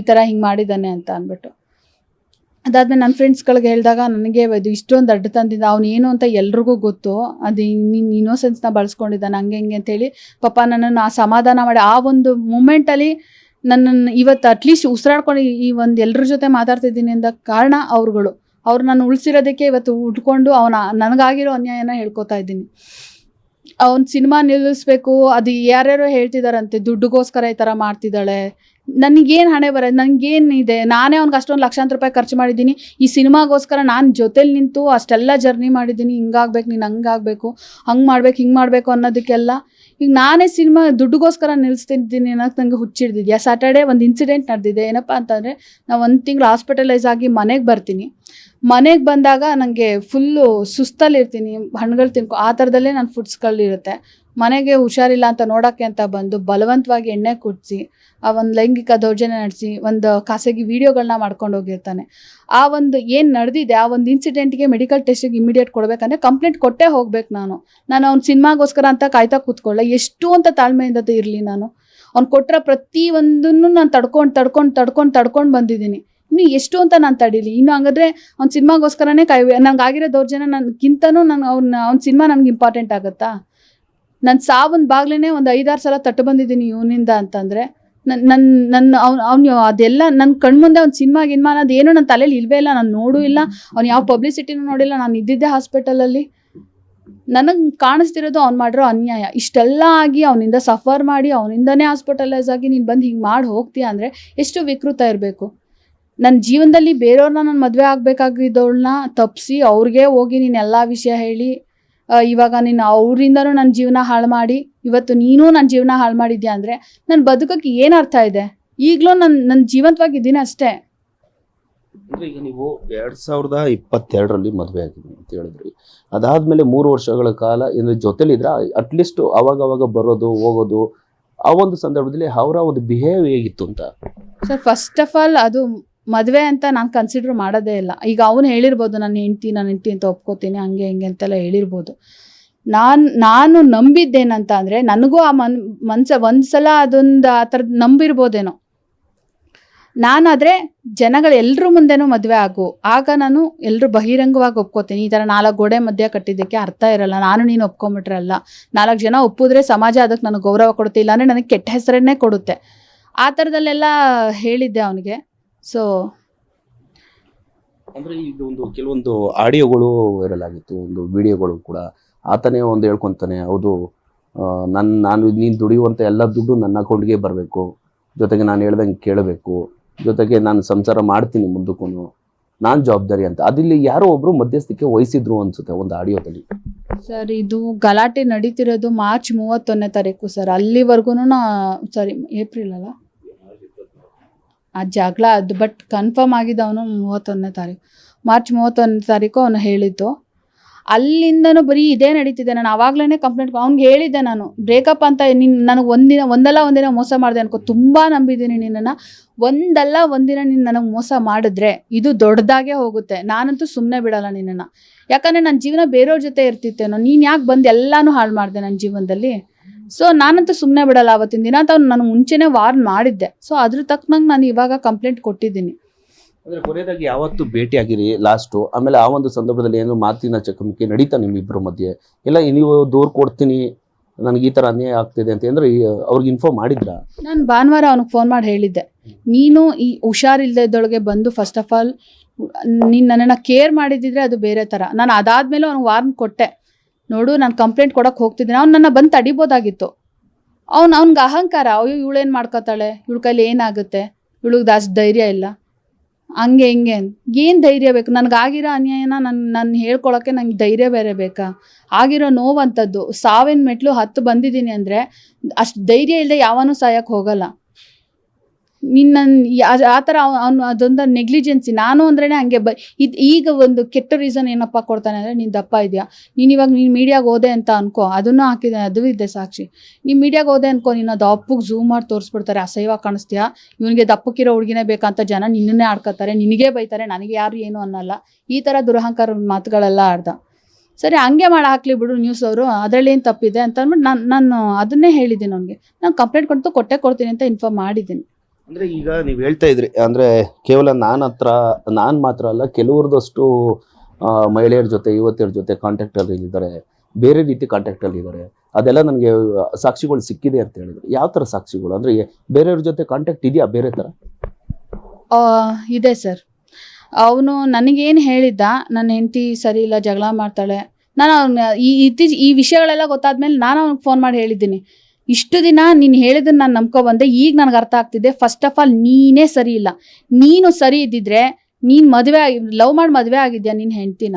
ಈ ಥರ ಹಿಂಗೆ ಮಾಡಿದ್ದಾನೆ ಅಂತ ಅಂದ್ಬಿಟ್ಟು. ಅದಾದ್ಮೇಲೆ ನನ್ನ ಫ್ರೆಂಡ್ಸ್ಗಳಿಗೆ ಹೇಳಿದಾಗ ನನಗೆ ಇದು ಇಷ್ಟೊಂದು ತಂದಿದ್ದ ಅವನು ಏನು ಅಂತ ಎಲ್ರಿಗೂ ಗೊತ್ತು. ಅದು ನಿನ್ನ ಇನ್ನೋಸೆನ್ಸ್ನ ಬಳಸ್ಕೊಂಡಿದ್ದಾನೆ, ಹಂಗೆ ಹಿಂಗೆ ಅಂತೇಳಿ. ಪಾಪ ನನ್ನನ್ನು ಆ ಸಮಾಧಾನ ಮಾಡಿ ಆ ಒಂದು ಮೂಮೆಂಟಲ್ಲಿ ನನ್ನನ್ನು ಇವತ್ತು ಅಟ್ಲೀಸ್ಟ್ ಉಸಿರಾಡ್ಕೊಂಡು ಈ- ಒಂದು ಎಲ್ಲರ ಜೊತೆ ಮಾತಾಡ್ತಿದ್ದೀನಿ ಅಂದ ಕಾರಣ ಅವ್ರುಗಳು. ಅವ್ರು ನಾನು ಉಳಿಸಿರೋದಕ್ಕೆ ಇವತ್ತು ಉಟ್ಕೊಂಡು ಅವನ, ನನಗಾಗಿರೋ ಅನ್ಯಾಯನ ಹೇಳ್ಕೊತಾ ಇದ್ದೀನಿ. ಅವ್ನ ಸಿನಿಮಾ ನಿಲ್ಲಿಸ್ಬೇಕು, ಅದು ಯಾರ್ಯಾರೋ ಹೇಳ್ತಿದಾರಂತೆ, ದುಡ್ಡುಗೋಸ್ಕರ ಈ ಥರ ಮಾಡ್ತಿದ್ದಾಳೆ. ನನಗೇನು ಹಣೆ ಬರೋದು ಇದೆ ನಾನೇ ಅವ್ನಿಗೆ ಅಷ್ಟೊಂದು ಲಕ್ಷಾಂತರ ರೂಪಾಯಿ ಖರ್ಚು ಮಾಡಿದ್ದೀನಿ, ಈ ಸಿನಿಮಾಗೋಸ್ಕರ ನಾನು ಜೊತೆಲಿ ನಿಂತು ಅಷ್ಟೆಲ್ಲ ಜರ್ನಿ ಮಾಡಿದ್ದೀನಿ, ಹಿಂಗಾಗ್ಬೇಕು, ನೀನು ಹಂಗಾಗಬೇಕು, ಹಂಗೆ ಮಾಡ್ಬೇಕು, ಹಿಂಗೆ ಮಾಡಬೇಕು ಅನ್ನೋದಕ್ಕೆಲ್ಲ, ಈಗ ನಾನೇ ಸಿನಿಮಾ ದುಡ್ಡುಗೋಸ್ಕರ ನಿಲ್ಲಿಸ್ತಿದ್ದೀನಿ ಅನ್ನೋಕ್ಕೆ ನನಗೆ ಹುಚ್ಚಿಡ್ದಿದ್ಯಾ? ಸ್ಯಾಟರ್ಡೇ ಒಂದು ಇನ್ಸಿಡೆಂಟ್ ನಡೆದಿದೆ, ಏನಪ್ಪ ಅಂತಂದರೆ ನಾವು ಒಂದು ತಿಂಗಳು ಹಾಸ್ಪಿಟಲೈಸ್ ಆಗಿ ಮನೆಗೆ ಬರ್ತೀನಿ, ಮನೆಗೆ ಬಂದಾಗ ನನಗೆ ಫುಲ್ಲು ಸುಸ್ತಲ್ಲಿರ್ತೀನಿ ಹಣ್ಣುಗಳು ತಿನ್ಕೊ, ಆ ಥರದಲ್ಲೇ ನನ್ನ ಫುಡ್ಸ್ಗಳಿರುತ್ತೆ ಮನೆಗೆ ಹುಷಾರಿಲ್ಲ ಅಂತ ನೋಡೋಕ್ಕೆ ಅಂತ ಬಂದು ಬಲವಂತವಾಗಿ ಎಣ್ಣೆ ಕುಡಿಸಿ ಆ ಒಂದು ಲೈಂಗಿಕ ದೌರ್ಜನ್ಯ ನಡೆಸಿ, ಒಂದು ಖಾಸಗಿ ವೀಡಿಯೋಗಳನ್ನ ಮಾಡ್ಕೊಂಡು ಹೋಗಿರ್ತಾನೆ. ಆ ಒಂದು ಏನು ನಡೆದಿದೆ, ಆ ಒಂದು ಇನ್ಸಿಡೆಂಟ್ಗೆ ಮೆಡಿಕಲ್ ಟೆಸ್ಟಿಗೆ ಇಮಿಡಿಯೇಟ್ ಕೊಡಬೇಕಂದ್ರೆ ಕಂಪ್ಲೇಂಟ್ ಕೊಟ್ಟೇ ಹೋಗ್ಬೇಕು ನಾನು. ನಾನು ಅವ್ನ ಸಿನಿಮಾಗೋಸ್ಕರ ಅಂತ ಕಾಯ್ತಾ ಕೂತ್ಕೊಳ್ಳ, ಎಷ್ಟು ಅಂತ ತಾಳ್ಮೆಯಿಂದ ಇರಲಿ ನಾನು. ಅವ್ನು ಕೊಟ್ಟರೆ ಪ್ರತಿಯೊಂದನ್ನು ನಾನು ತಡ್ಕೊಂಡು ತಡ್ಕೊಂಡು ತಡ್ಕೊಂಡು ತಡ್ಕೊಂಡು ಬಂದಿದ್ದೀನಿ. ಇನ್ನು ಎಷ್ಟು ಅಂತ ನಾನು ತಡೀಲಿ. ಇನ್ನು ಹಂಗಾದ್ರೆ ಅವ್ನ ಸಿನಿಮಾಗೋಸ್ಕರನೇ ಕಾಯ್, ನಂಗೆ ಆಗಿರೋ ದೌರ್ಜನ್ಯ ನನಗಿಂತನೂ ನಾನು ಅವ್ನ ಅವ್ನ ಸಿನಿಮಾ ನನಗೆ ಇಂಪಾರ್ಟೆಂಟ್ ಆಗುತ್ತಾ? ನನ್ನ ಸಾವನ್ ಬಾಗ್ಲೇ ಒಂದು ಐದಾರು ಸಲ ತಟ್ಟು ಬಂದಿದ್ದೀನಿ ಇವನಿಂದ ಅಂತಂದರೆ ನನ್ನ ನನ್ನ ನನ್ನ ಅವ್ನು ಅವ್ನು ಅದೆಲ್ಲ ನನ್ನ ಕಣ್ಮುಂದೆ ಅವ್ನು ಸಿನಿಮಾ, ಗಿನ್ಮಾ ಅನ್ನೋದು ಏನೂ ನನ್ನ ತಲೆಯಲ್ಲಿ ಇಲ್ವೇ ಇಲ್ಲ, ನಾನು ನೋಡೂ ಇಲ್ಲ. ಅವ್ನು ಯಾವ ಪಬ್ಲಿಸಿಟಿನೂ ನೋಡಿಲ್ಲ, ನಾನು ಇದ್ದಿದ್ದೆ ಹಾಸ್ಪಿಟಲಲ್ಲಿ. ನನಗೆ ಕಾಣಿಸ್ತಿರೋದು ಅವ್ನು ಮಾಡಿರೋ ಅನ್ಯಾಯ. ಇಷ್ಟೆಲ್ಲ ಆಗಿ ಅವನಿಂದ ಸಫರ್ ಮಾಡಿ, ಅವನಿಂದನೇ ಹಾಸ್ಪಿಟಲೈಸ್ ಆಗಿ ನೀನು ಬಂದು ಹಿಂಗೆ ಮಾಡಿ ಹೋಗ್ತೀಯ ಅಂದರೆ ಎಷ್ಟು ವಿಕೃತ ಇರಬೇಕು. ನನ್ನ ಜೀವನದಲ್ಲಿ ಬೇರೆಯವ್ರನ್ನ ನಾನು ಮದುವೆ ಆಗಬೇಕಾಗಿದ್ದವಳನ್ನ ತಪ್ಪಿಸಿ ಅವ್ರಿಗೆ ಹೋಗಿ ನೀನು ಎಲ್ಲ ವಿಷಯ ಹೇಳಿ ಇವಾಗ ನೀನು ಅವರಿಂದನೂ ನನ್ನ ಜೀವನ ಹಾಳು ಮಾಡಿ ಇವತ್ತು ನೀನು ನನ್ನ ಜೀವನ ಹಾಳು ಮಾಡಿದ್ಯಾ ಅಂದರೆ ನನ್ನ ಬದುಕಕ್ಕೆ ಏನು ಅರ್ಥ ಇದೆ? ಈಗಲೂ ನನ್ನ ನನ್ನ ಜೀವಂತವಾಗಿದ್ದೀನಿ ಅಷ್ಟೇ. ಅಂದ್ರೆ ಈಗ ನೀವು ಎರಡ್ ಸಾವಿರದ ಇಪ್ಪತ್ತೆರಡರಲ್ಲಿ ಮದುವೆ ಆಗಿದ್ರಿ ಅಂತ ಹೇಳಿದ್ರಿ. ಅದಾದ್ಮೇಲೆ ಮೂರು ವರ್ಷಗಳ ಕಾಲ ಇದ್ರ ಜೊತೆಲಿದ್ರ ಅಟ್ಲೀಸ್ಟ್ ಅವಾಗ ಅವಾಗ ಬರೋದು ಹೋಗೋದು ಆ ಒಂದು ಸಂದರ್ಭದಲ್ಲಿ ಅವರ ಒಂದು ಬಿಹೇವ್ ಹೇಗಿತ್ತು ಅಂತ? ಸರ್ ಫಸ್ಟ್ ಆಫ್ ಆಲ್ ಅದು ಮದುವೆ ಅಂತ ನಾನು ಕನ್ಸಿಡರ್ ಮಾಡೋದೇ ಇಲ್ಲ. ಈಗ ಅವನು ಹೇಳಿರ್ಬೋದು ನನ್ನ ಹೆಂಡ್ತಿ ನನ್ನ ಹೆಂಡ್ತಿ ಅಂತ ಒಪ್ಕೋತೀನಿ, ಹಂಗೆ, ಹಿಂಗೆ ಅಂತೆಲ್ಲ ಹೇಳಿರ್ಬೋದು. ನಾನು ನಾನು ನಂಬಿದ್ದೇನಂತ ಅಂದರೆ ನನಗೂ ಆ ಮನ್, ಮನ್ಸ, ಒಂದ್ಸಲ ಅದೊಂದು ಆ ಥರದ್ದು ನಂಬಿರ್ಬೋದೇನೋ. ನಾನಾದರೆ ಜನಗಳು ಎಲ್ಲರೂ ಮುಂದೆನೂ ಮದುವೆ ಆಗು. ಆಗ ನಾನು ಎಲ್ಲರೂ ಬಹಿರಂಗವಾಗಿ ಒಪ್ಕೋತೀನಿ. ಈ ಥರ ನಾಲ್ಕು ಗೋಡೆ ಮಧ್ಯ ಕಟ್ಟಿದ್ದಕ್ಕೆ ಅರ್ಥ ಇರಲ್ಲ. ನಾನು ನೀನು ಒಪ್ಕೊಂಬಿಟ್ರಲ್ಲ ನಾಲ್ಕು ಜನ ಒಪ್ಪಿದ್ರೆ ಸಮಾಜ ಅದಕ್ಕೆ ನನಗೆ ಗೌರವ ಕೊಡುತ್ತೆ. ಇಲ್ಲಾಂದರೆ ನನಗೆ ಕೆಟ್ಟ ಹೆಸರನ್ನೇ ಕೊಡುತ್ತೆ. ಆ ಥರದಲ್ಲೆಲ್ಲ ಹೇಳಿದ್ದೆ ಅವನಿಗೆ. ಸೊ ಅಂದ್ರೆ ಈಗ ಒಂದು ಕೆಲವೊಂದು ಆಡಿಯೋಗಳು ವೈರಲ್ ಆಗಿತ್ತು ಒಂದು ವಿಡಿಯೋಗಳು ಕೂಡ. ಆತನೇ ಒಂದು ಹೇಳ್ಕೊಂತಾನೆ ಹೌದು ನನ್ನ ನಾನು ನೀನು ದುಡಿಯುವಂಥ ಎಲ್ಲ ದುಡ್ಡು ನನ್ನ ಅಕೌಂಟ್ಗೆ ಬರಬೇಕು. ಜೊತೆಗೆ ನಾನು ಹೇಳ್ದಂಗೆ ಕೇಳಬೇಕು. ಜೊತೆಗೆ ನಾನು ಸಂಸಾರ ಮಾಡ್ತೀನಿ ಮುಂದಕ್ಕೂ ನಾನು ಜವಾಬ್ದಾರಿ ಅಂತ. ಅದಿಲ್ಲಿ ಯಾರೋ ಒಬ್ರು ಮಧ್ಯಸ್ಥಿಕೆ ವಹಿಸಿದ್ರು ಅನ್ಸುತ್ತೆ ಒಂದು ಆಡಿಯೋದಲ್ಲಿ. ಸರ್ ಇದು ಗಲಾಟೆ ನಡೀತಿರೋದು ಮಾರ್ಚ್ ಮೂವತ್ತೊಂದನೇ ತಾರೀಕು ಸರ್ ಅಲ್ಲಿವರೆಗೂ ಸಾರಿ ಏಪ್ರಿಲ್ ಅಲ್ಲ? ಆ ಜಗಳ ಅದು ಬಟ್ ಕನ್ಫರ್ಮ್ ಆಗಿದ್ದವನು ಮೂವತ್ತೊಂದನೇ ತಾರೀಕು. ಮಾರ್ಚ್ ಮೂವತ್ತೊಂದನೇ ತಾರೀಕು ಅವನು ಹೇಳಿದ್ದು. ಅಲ್ಲಿಂದನೂ ಬರೀ ಇದೇ ನಡೀತಿದೆ. ನಾನು ಆವಾಗಲೇ ಕಂಪ್ಲೇಂಟ್ ಅವ್ನಿಗೆ ಹೇಳಿದ್ದೆ ನಾನು ಬ್ರೇಕಪ್ ಅಂತ ನಿನ್ನ ನನಗೆ ಒಂದಿನ ಒಂದಲ್ಲ ಒಂದಿನ ಮೋಸ ಮಾಡಿದೆ ಅನ್ಕೋ. ತುಂಬ ನಂಬಿದ್ದೀನಿ ನಿನ್ನನ್ನು. ಒಂದಲ್ಲ ಒಂದಿನ ನೀನು ನನಗೆ ಮೋಸ ಮಾಡಿದ್ರೆ ಇದು ದೊಡ್ಡದಾಗೆ ಹೋಗುತ್ತೆ. ನಾನಂತೂ ಸುಮ್ಮನೆ ಬಿಡಲ್ಲ ನಿನ್ನನ್ನು. ಯಾಕಂದರೆ ನನ್ನ ಜೀವನ ಬೇರೆಯವ್ರ ಜೊತೆ ಇರ್ತಿತ್ತೇನೋ. ನೀನು ಯಾಕೆ ಬಂದು ಎಲ್ಲಾನು ಹಾಳು ಮಾಡಿದೆ ನನ್ನ ಜೀವನದಲ್ಲಿ? ಸೊ ನಾನಂತೂ ಸುಮ್ಮನೆ ಬಿಡಲ್ಲ. ಅವತ್ತಿನ ದಿನ ಅಂತ ನಾನು ಮುಂಚೆನೆ ವಾರ್ನ್ ಮಾಡಿದ್ದೆ. ಸೊ ಅದ್ರ ತಕ್ಕನಂಗೆ ನಾನು ಇವಾಗ ಕಂಪ್ಲೇಂಟ್ ಕೊಟ್ಟಿದ್ದೀನಿ. ಅಂದ್ರೆ ಕೊನೆಯದಾಗಿ ಯಾವತ್ತು ಭೇಟಿ ಆಗಿರಿ ಲಾಸ್ಟು ಆಮೇಲೆ ಆ ಒಂದು ಸಂದರ್ಭದಲ್ಲಿ ಏನು ಮಾತಿನ ಚಕಮಕಿ ನಡೀತಾ ನಿಮ್ಮಿಬ್ಬರ ಮಧ್ಯೆ? ಇಲ್ಲ ನೀವು ದೂರ್ ಕೊಡ್ತೀನಿ ನನಗೆ ಈ ತರ ಅನ್ಯಾಯ ಆಗ್ತಿದೆ ಅಂತ ಅಂದ್ರೆ ಈ- ಅವ್ರಿಗೆ ಇನ್ಫಾರ್ಮ್ ಮಾಡಿದ್ರಾ? ನಾನು ಭಾನುವಾರ ಅವ್ನಿಗೆ ಫೋನ್ ಮಾಡಿ ಹೇಳಿದ್ದೆ. ನೀನು ಈ ಹುಷಾರಿಲ್ಲದೆ ಇದ್ದೊಳಗೆ ಬಂದು ಫಸ್ಟ್ ಆಫ್ ಆಲ್ ನೀನು ನನ್ನನ್ನು ಕೇರ್ ಮಾಡಿದ್ದಿದ್ರೆ ಅದು ಬೇರೆ ಥರ ನಾನು ಅದಾದ್ಮೇಲೆ ಅವ್ನಿಗೆ ವಾರ್ನ್ ಕೊಟ್ಟೆ. ನೋಡು, ನಾನು ಕಂಪ್ಲೇಂಟ್ ಕೊಡೋಕೆ ಹೋಗ್ತಿದ್ದೀನಿ. ಅವ್ನು ನನ್ನ ಬಂದು ತಡಿಬೋದಾಗಿತ್ತು. ಅವ್ನು, ಅವ್ನಿಗೆ ಅಹಂಕಾರ, ಅಯ್ಯೋ, ಇವಳೇನು ಮಾಡ್ಕೊತಾಳೆ? ಇವಳ ಕೈಲಿ ಏನಾಗುತ್ತೆ? ಇವಳಿಗೆ ಅಷ್ಟು ಧೈರ್ಯ ಇಲ್ಲ. ಹಂಗೆ, ಹಿಂಗೆ ಏನು ಧೈರ್ಯ ಬೇಕು? ನನಗೆ ಆಗಿರೋ ಅನ್ಯಾಯನ ನನ್ನ ನಾನು ಹೇಳ್ಕೊಳಕ್ಕೆ ನಂಗೆ ಧೈರ್ಯ ಬೇರೆ ಬೇಕಾ? ಆಗಿರೋ ನೋವಂಥದ್ದು, ಸಾವಿನ ಮೆಟ್ಲು ಹತ್ತು ಬಂದಿದ್ದೀನಿ ಅಂದರೆ ಅಷ್ಟು ಧೈರ್ಯ ಇಲ್ಲದೆ ಯಾವನೂ ಸಾಯಕ್ಕೆ ಹೋಗಲ್ಲ. ನಿನ್ನ ಆ ಥರ ಅವನು ಅದೊಂದು ನೆಗ್ಲಿಜೆನ್ಸಿ. ನಾನು ಅಂದ್ರೇ ಹಂಗೆ ಬ, ಇದು ಈಗ ಒಂದು ಕೆಟ್ಟ ರೀಸನ್ ಏನಪ್ಪ ಕೊಡ್ತಾನೆ ಅಂದರೆ ನೀನು ದಪ್ಪ ಇದೆಯಾ. ನೀನು ಇವಾಗ ನೀನು ಮೀಡಿಯಾಗೆ ಹೋದೆ ಅಂತ ಅನ್ಕೋ. ಅದನ್ನು ಹಾಕಿದೆ, ಅದು ಇದೆ ಸಾಕ್ಷಿ. ನೀನು ಮೀಡಿಯಾಗೆ ಹೋದೆ ಅನ್ಕೋ, ನೀನು ಅದು ಅಪ್ಪಗೆ ಝೂಮ್ ಮಾಡಿ ತೋರಿಸ್ಬಿಡ್ತಾರೆ, ಅಸಹ್ಯವಾಗಿ ಕಾಣಿಸ್ತೀಯಾ? ಇವನಿಗೆ ದಪ್ಪಕ್ಕಿರೋ ಹುಡುಗಿನೇ ಬೇಕಂತ ಜನ ನಿನ್ನನ್ನೇ ಆಡ್ಕೊತಾರೆ ನಿನಗೇ ಬೈತಾರೆ, ನನಗೆ ಯಾರು ಏನು ಅನ್ನಲ್ಲ. ಈ ಥರ ದುರಹಂಕಾರ ಮಾತುಗಳೆಲ್ಲ ಆಡ್ದ ಸರಿ, ಹಂಗೆ ಮಾಡಿ ಹಾಕ್ಲಿ ಬಿಡು ನ್ಯೂಸ್ ಅವರು, ಅದರಲ್ಲಿ ಏನು ತಪ್ಪಿದೆ ಅಂತ ಅಂದ್ಬಿಟ್ಟು ನಾನು ನಾನು ಅದನ್ನೇ ಹೇಳಿದ್ದೀನಿ ಅವನಿಗೆ. ನಾನು ಕಂಪ್ಲೇಂಟ್ ಕೊಟ್ಟು ಕೊಟ್ಟೆ ಕೊಡ್ತೀನಿ ಅಂತ ಇನ್ಫಾರ್ಮ್ ಮಾಡಿದ್ದೀನಿ. ಅಂದ್ರೆ ಈಗ ನೀವು ಹೇಳ್ತಾ ಇದ್ರಿ, ಅಂದ್ರೆ ಕೇವಲ ನಾನ್ ಹತ್ರ, ನಾನ್ ಮಾತ್ರ ಅಲ್ಲ, ಕೆಲವ್ರದಷ್ಟು ಮಹಿಳೆಯರ ಜೊತೆ, ಯುವತಿಯರ ಜೊತೆ ಕಾಂಟ್ಯಾಕ್ಟ್ ಅಲ್ಲಿ ಇದ್ದಾರೆ, ಬೇರೆ ರೀತಿ ಕಾಂಟ್ಯಾಕ್ಟ್ ಅಲ್ಲಿ ಇದ್ದಾರೆ, ಅದೆಲ್ಲ ನನಗೆ, ಸಾಕ್ಷಿಗಳು ಸಿಕ್ಕಿದೆ ಅಂತ ಹೇಳಿದ್ರು. ಯಾವ ತರ ಸಾಕ್ಷಿಗಳು? ಅಂದ್ರೆ ಬೇರೆಯವ್ರ ಜೊತೆ ಕಾಂಟ್ಯಾಕ್ಟ್ ಇದೆಯಾ ಬೇರೆ ತರ? ಇದೆ ಸರ್ ಅವನು ನನಗೇನು ಹೇಳಿದ್ದ ನನ್ನ ಹೆಂಡತಿ ಸರಿ ಇಲ್ಲ, ಜಗಳ ಮಾಡ್ತಾಳೆ, ನಾನು ಅವ್ನ, ಈ, ಇತ್ತೀಚೆ, ಈ ವಿಷಯಗಳೆಲ್ಲ ಗೊತ್ತಾದ್ಮೇಲೆ ನಾನು ಅವ್ನಿಗೆ ಫೋನ್ ಮಾಡಿ ಹೇಳಿದ್ದೀನಿ. ಇಷ್ಟು ದಿನ ನೀನು ಹೇಳಿದನ್ನ ನಾನು ನಂಬ್ಕೊಬಂದೆ ಈಗ ನನಗೆ ಅರ್ಥ ಆಗ್ತಿದೆ. ಫಸ್ಟ್ ಆಫ್ ಆಲ್ ನೀನೇ ಸರಿ ಇಲ್ಲ. ನೀನು ಸರಿ ಇದ್ದಿದ್ರೆ ನೀನು ಮದುವೆ ಆಗಿ, ಲವ್ ಮಾಡಿ ಮದುವೆ ಆಗಿದ್ಯಾ ನಿನ್ನ ಹೆಂಡ್ತಿನ?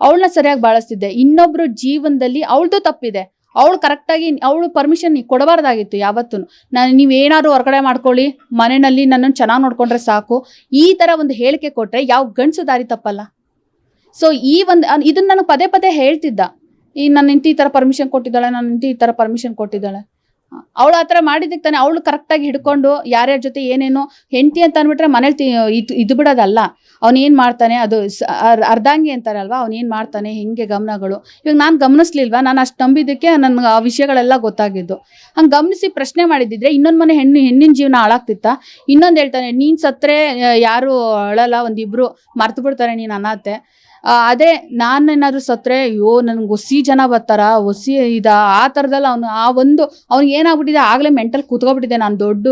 ಅವಳನ್ನ ಸರಿಯಾಗಿ ಬಾಳಿಸ್ತಿದ್ದೆ. ಇನ್ನೊಬ್ರು ಜೀವನದಲ್ಲಿ ಅವಳದು ತಪ್ಪಿದೆ. ಅವಳು ಕರೆಕ್ಟಾಗಿ ಅವಳು ಪರ್ಮಿಷನ್ ಕೊಡಬಾರ್ದಾಗಿತ್ತು ಯಾವತ್ತೂ ನಾನು ನೀವೇನಾದ್ರು ಹೊರಗಡೆ ಮಾಡ್ಕೊಳ್ಳಿ. ಮನೆಯಲ್ಲಿ ನನ್ನನ್ನು ಚೆನ್ನಾಗಿ ನೋಡ್ಕೊಂಡ್ರೆ ಸಾಕು. ಈ ಥರ ಒಂದು ಹೇಳಿಕೆ ಕೊಟ್ಟರೆ ಯಾವ ಗಂಡಸು ದಾರಿ ತಪ್ಪಲ್ಲ. ಸೊ ಈ ಒಂದು ಇದನ್ನ ನನಗೆ ಪದೇ ಪದೇ ಹೇಳ್ತಿದ್ದ. ಈ ನನ್ನ ಹೆಂಡತಿ ಈ ಥರ ಪರ್ಮಿಷನ್ ಕೊಟ್ಟಿದ್ದಾಳೆ ನನ್ನ ಹೆಂಡತಿ ಈ ಥರ ಪರ್ಮಿಷನ್ ಕೊಟ್ಟಿದ್ದಾಳೆ. ಅವಳು ಆ ಥರ ಮಾಡಿದ್ದಕ್ಕೆ ತಾನೆ ಅವಳು ಕರೆಕ್ಟಾಗಿ ಹಿಡ್ಕೊಂಡು ಯಾರ್ಯಾರ ಜೊತೆ ಏನೇನೋ ಹೆಂಡತಿ ಅಂತ ಅಂದ್ಬಿಟ್ರೆ ಮನೇಲಿ ಇದು ಇದು ಬಿಡೋದಲ್ಲ. ಏನು ಮಾಡ್ತಾನೆ ಅದು ಅರ್ಧಾಂಗಿ ಅಂತಾರಲ್ವಾ? ಏನು ಮಾಡ್ತಾನೆ? ಹಿಂಗೆ ಗಮನಗಳು? ಇವಾಗ ನಾನು ಗಮನಿಸ್ಲಿಲ್ವಾ? ನಾನು ಅಷ್ಟು ನಂಬಿದ್ದಕ್ಕೆ ನನ್ಗೆ ಆ ವಿಷಯಗಳೆಲ್ಲ ಗೊತ್ತಾಗಿದ್ದು. ಹಂಗೆ ಗಮನಿಸಿ ಪ್ರಶ್ನೆ ಮಾಡಿದ್ದಿದ್ರೆ ಇನ್ನೊಂದು ಮನೆ ಹೆಣ್ಣು, ಹೆಣ್ಣಿನ ಜೀವನ ಹಾಳಾಗ್ತಿತ್ತ? ಇನ್ನೊಂದು ಹೇಳ್ತಾನೆ, ನೀನು ಸತ್ತರೆ ಯಾರು ಅಳಲ್ಲ, ಒಂದಿಬ್ರು ಮರ್ತು ಬಿಡ್ತಾರೆ ನೀನು ಅನಾಥೆ. ಅದೇ ನಾನೇನಾದ್ರೂ ಸತ್ರೆ, ಅಯ್ಯೋ, ನನ್ಗೆ ಒಸಿ ಜನ ಬರ್ತಾರ ಒಸಿ ಇದ, ಆ ಥರದಲ್ಲಿ ಅವನು, ಆ ಒಂದು ಅವ್ನಿಗೆ ಏನಾಗ್ಬಿಟ್ಟಿದೆ, ಆಗ್ಲೇ ಮೆಂಟಲ್ ಕೂತ್ಕೊಬಿಟ್ಟಿದೆ ನಾನು ದೊಡ್ಡ